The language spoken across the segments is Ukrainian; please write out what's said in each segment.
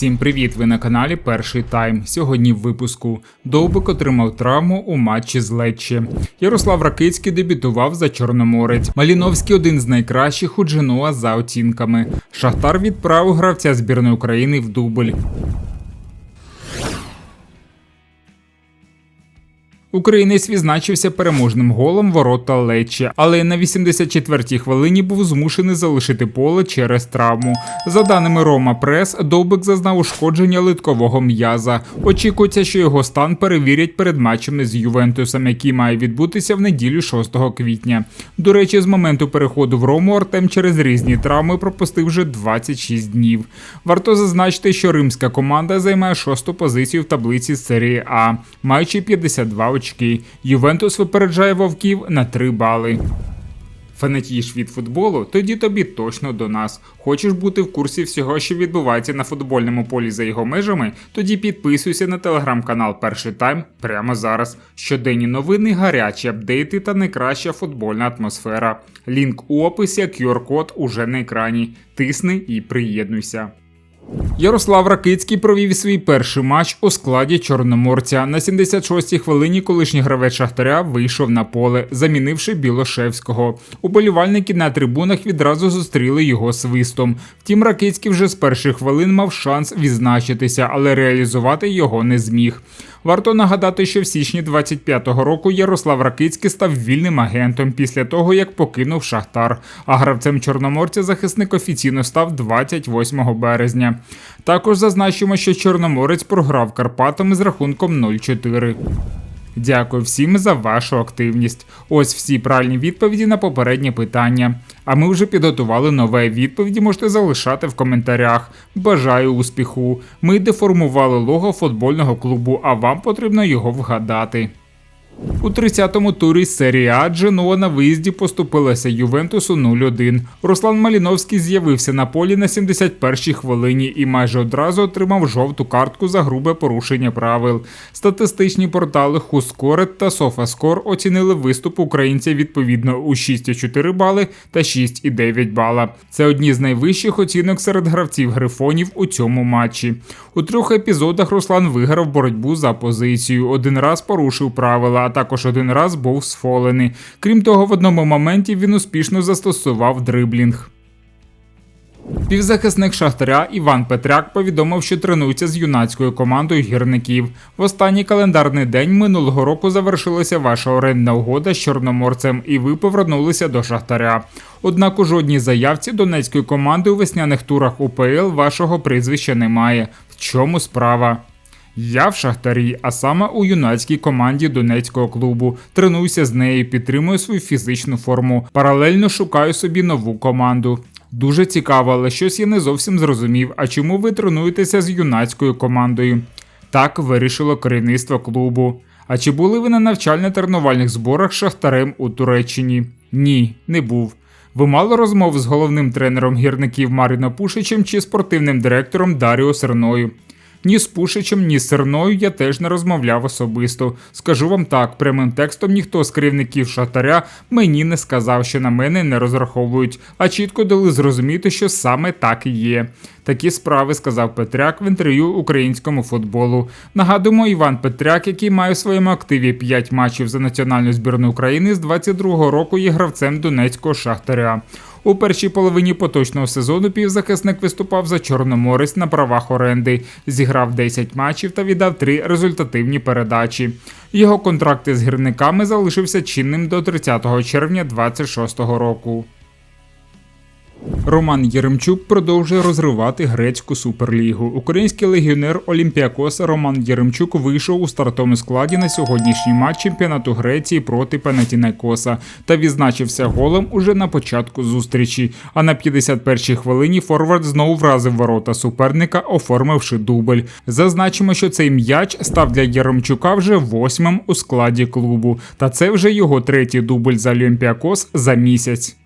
Всім привіт! Ви на каналі Перший Тайм. Сьогодні в випуску Довбик отримав травму у матчі з Лечче. Ярослав Ракицький дебютував за Чорноморець. Маліновський один з найкращих у Дженуа за оцінками. Шахтар відправив гравця збірної України в дубль. Українець відзначився переможним голом ворота Лечі, але на 84-й хвилині був змушений залишити поле через травму. За даними Рома Прес, Довбик зазнав ушкодження литкового м'яза. Очікується, що його стан перевірять перед матчем з Ювентусом, який має відбутися в неділю 6 квітня. До речі, з моменту переходу в Рому Артем через різні травми пропустив вже 26 днів. Варто зазначити, що римська команда займає шосту позицію в таблиці серії А, маючи 52 очки очки. Ювентус випереджає вовків на 3 бали. Фанатієш від футболу? Тоді тобі точно до нас. Хочеш бути в курсі всього, що відбувається на футбольному полі за його межами? Тоді підписуйся на телеграм-канал Перший Тайм прямо зараз. Щоденні новини, гарячі апдейти та найкраща футбольна атмосфера. Лінк у описі, QR-код уже на екрані. Тисни і приєднуйся. Ярослав Ракицький провів свій перший матч у складі Чорноморця. На 76-й хвилині колишній гравець Шахтаря вийшов на поле, замінивши Білошевського. Уболівальники на трибунах відразу зустріли його свистом. Втім, Ракицький вже з перших хвилин мав шанс відзначитися, але реалізувати його не зміг. Варто нагадати, що в січні 25-го року Ярослав Ракицький став вільним агентом після того, як покинув Шахтар. А гравцем Чорноморця захисник офіційно став 28 березня. Також зазначимо, що Чорноморець програв Карпатами з рахунком 0-4. Дякую всім за вашу активність. Ось всі правильні відповіді на попереднє питання. А ми вже підготували нове відповіді, можете залишати в коментарях. Бажаю успіху! Ми деформували лого футбольного клубу, а вам потрібно його вгадати. У 30-му турі серії А Дженуа на виїзді поступилася Ювентусу 0-1. Руслан Маліновський з'явився на полі на 71-й хвилині і майже одразу отримав жовту картку за грубе порушення правил. Статистичні портали Хускорет та Софаскор оцінили виступ українця відповідно у 6,4 бали та 6,9 бала. Це одні з найвищих оцінок серед гравців грифонів у цьому матчі. У трьох епізодах Руслан виграв боротьбу за позицію. Один раз порушив правила також один раз був сфолений. Крім того, в одному моменті він успішно застосував дриблінг. Півзахисник Шахтаря Іван Петряк повідомив, що тренується з юнацькою командою гірників. В останній календарний день минулого року завершилася ваша орендна угода з Чорноморцем, і ви повернулися до Шахтаря. Однак у жодній заявці донецької команди у весняних турах УПЛ вашого прізвища немає. В чому справа? Я в Шахтарі, а саме у юнацькій команді Донецького клубу. Тренуюся з нею, підтримую свою фізичну форму. Паралельно шукаю собі нову команду. Дуже цікаво, але щось я не зовсім зрозумів. А чому ви тренуєтеся з юнацькою командою? Так вирішило керівництво клубу. А чи були ви на навчально-тренувальних зборах Шахтарем у Туреччині? Ні, не був. Ви мали розмов з головним тренером гірників Маріно Пушичем чи спортивним директором Даріо Серною? Ні з Пушичем, ні з Серною я теж не розмовляв особисто. Скажу вам так, прямим текстом ніхто з керівників шатаря мені не сказав, що на мене не розраховують, а чітко дали зрозуміти, що саме так і є. Такі справи сказав Петряк в інтерв'ю українському футболу. Нагадуємо, Іван Петряк, який має в своєму активі 5 матчів за національну збірну України з 22-го року, є гравцем Донецького шахтаря. У першій половині поточного сезону півзахисник виступав за Чорноморець на правах оренди, зіграв 10 матчів та віддав 3 результативні передачі. Його контракт із гірниками залишився чинним до 30 червня 2026 року. Роман Єремчук продовжує розривати грецьку суперлігу. Український легіонер Олімпіакоса Роман Єремчук вийшов у стартовому складі на сьогоднішній матч чемпіонату Греції проти Панатінайкоса та відзначився голем уже на початку зустрічі. А на 51-й хвилині Форвард знову вразив ворота суперника, оформивши дубль. Зазначимо, що цей м'яч став для Єремчука вже восьмим у складі клубу. Та це вже його третій дубль за Олімпіакос за місяць.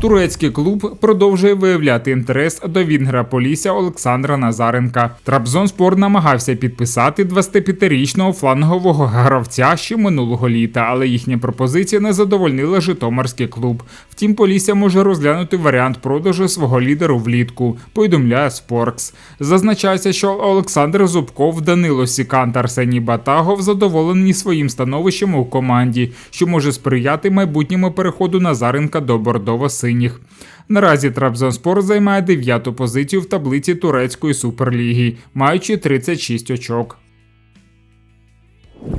Турецький клуб продовжує виявляти інтерес до Вінгра Полісся Олександра Назаренка. Трабзонспор намагався підписати 25-річного флангового гравця ще минулого літа, але їхня пропозиція не задовольнила Житомирський клуб. Втім, Полісся може розглянути варіант продажу свого лідеру влітку. Повідомляє Споркс. Зазначається, що Олександр Зубков, Данило Сікан та Арсеній Батагов задоволені своїм становищем у команді, що може сприяти майбутньому переходу Назаренка до бордово-синіх. Наразі Трабзонспор займає дев'яту позицію в таблиці турецької суперліги, маючи 36 очок.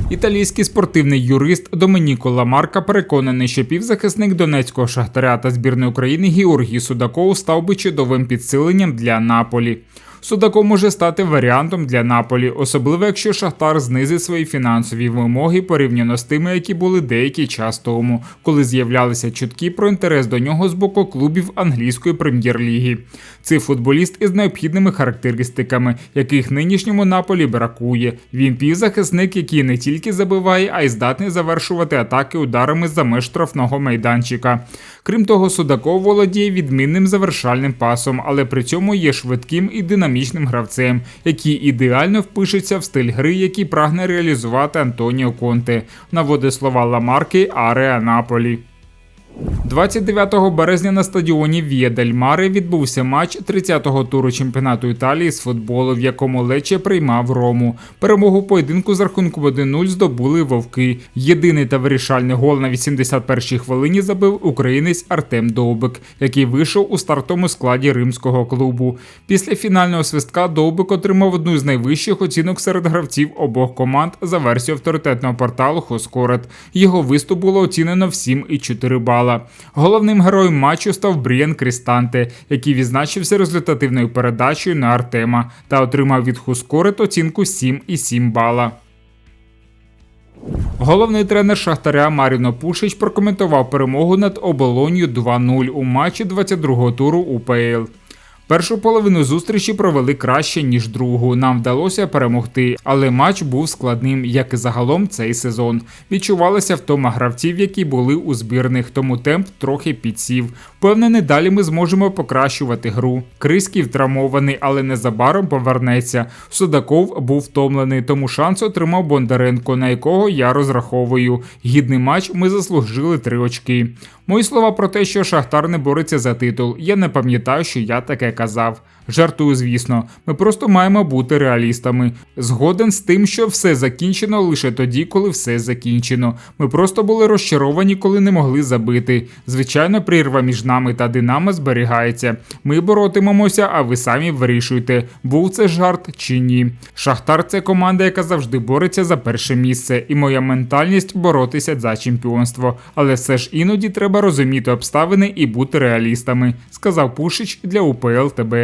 Італійський спортивний юрист Доменіко Ламарка переконаний, що півзахисник донецького шахтаря та збірної України Георгій Судаков став би чудовим підсиленням для Наполі. Судаков може стати варіантом для Наполі, особливо якщо Шахтар знизить свої фінансові вимоги порівняно з тими, які були деякий час тому, коли з'являлися чутки про інтерес до нього з боку клубів англійської прем'єр-ліги. Цей футболіст із необхідними характеристиками, яких нинішньому Наполі бракує. Він півзахисник, який не тільки забиває, а й здатний завершувати атаки ударами за меж штрафного майданчика. Крім того, Судаков володіє відмінним завершальним пасом, але при цьому є швидким і динамічним гравцем, який ідеально впишеться в стиль гри, який прагне реалізувати Антоніо Конте. Наводить слова Ламарки Ареа Наполі. 29 березня на стадіоні Вія Дель Маре відбувся матч 30-го туру чемпіонату Італії з футболу, в якому Лече приймав Рому. Перемогу поєдинку з рахунку 1-0 здобули вовки. Єдиний та вирішальний гол на 81-й хвилині забив українець Артем Довбик, який вийшов у стартовому складі римського клубу. Після фінального свистка Довбик отримав одну з найвищих оцінок серед гравців обох команд за версією авторитетного порталу Хоскорет. Його виступ було оцінено в 7,4 бала. Головним героєм матчу став Брієн Крістанте, який відзначився результативною передачею на Артема та отримав від Хускорет оцінку 7,7 бала. Головний тренер Шахтаря Маріно Пушич прокоментував перемогу над оболонью 2-0 у матчі 22-го туру УПЛ. Першу половину зустрічі провели краще ніж другу. Нам вдалося перемогти, але матч був складним, як і загалом цей сезон. Відчувалася втома гравців, які були у збірних, тому темп трохи підсів. Впевнений, далі ми зможемо покращувати гру. Криськів травмований, але незабаром повернеться. Судаков був втомлений, тому шанс отримав Бондаренко, на якого я розраховую. Гідний матч ми заслужили три очки. Мої слова про те, що Шахтар не бореться за титул. Я не пам'ятаю, що я таке казав. Жартую, звісно, ми просто маємо бути реалістами. Згоден з тим, що все закінчено лише тоді, коли все закінчено. Ми просто були розчаровані, коли не могли забити. Звичайно, прірва між нами та Динамо зберігається. Ми боротимемося, а ви самі вирішуйте, був це жарт чи ні. Шахтар це команда, яка завжди бореться за перше місце, і моя ментальність боротися за чемпіонство. Але все ж іноді треба розуміти обставини і бути реалістами, сказав Пушич для УПЛ ТБ.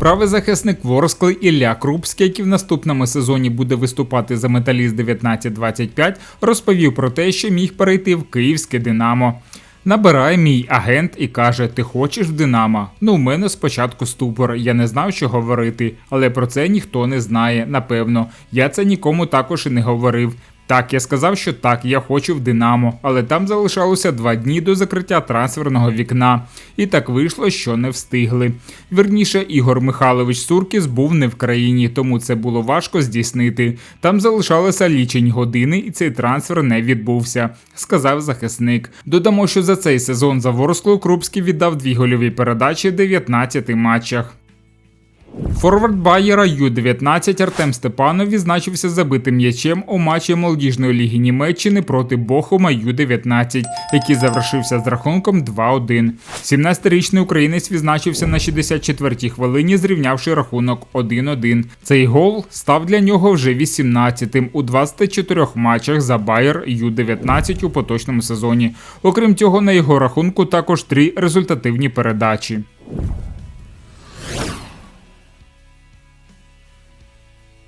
Правий захисник Ворскли Ілля Крупський, який в наступному сезоні буде виступати за металіст 1925, розповів про те, що міг перейти в київське Динамо. Набирає мій агент і каже: Ти хочеш в Динамо? Ну, у мене спочатку ступор, я не знав, що говорити, але про це ніхто не знає, напевно. Я це нікому також і не говорив. Так, я сказав, що так, я хочу в Динамо, але там залишалося два дні до закриття трансферного вікна. І так вийшло, що не встигли. Верніше, Ігор Михайлович Суркіс був не в країні, тому це було важко здійснити. Там залишалися лічені години, і цей трансфер не відбувся, сказав захисник. Додамо, що за цей сезон за Ворсклу Крупський віддав дві гольові передачі в 19 матчах. Форвард Байєра Ю-19 Артем Степанов відзначився забитим м'ячем у матчі молодіжної ліги Німеччини проти Бохума Ю-19, який завершився з рахунком 2-1. 17-річний українець відзначився на 64-й хвилині, зрівнявши рахунок 1-1. Цей гол став для нього вже 18-тим у 24 матчах за Байер Ю-19 у поточному сезоні. Окрім цього, на його рахунку також три результативні передачі.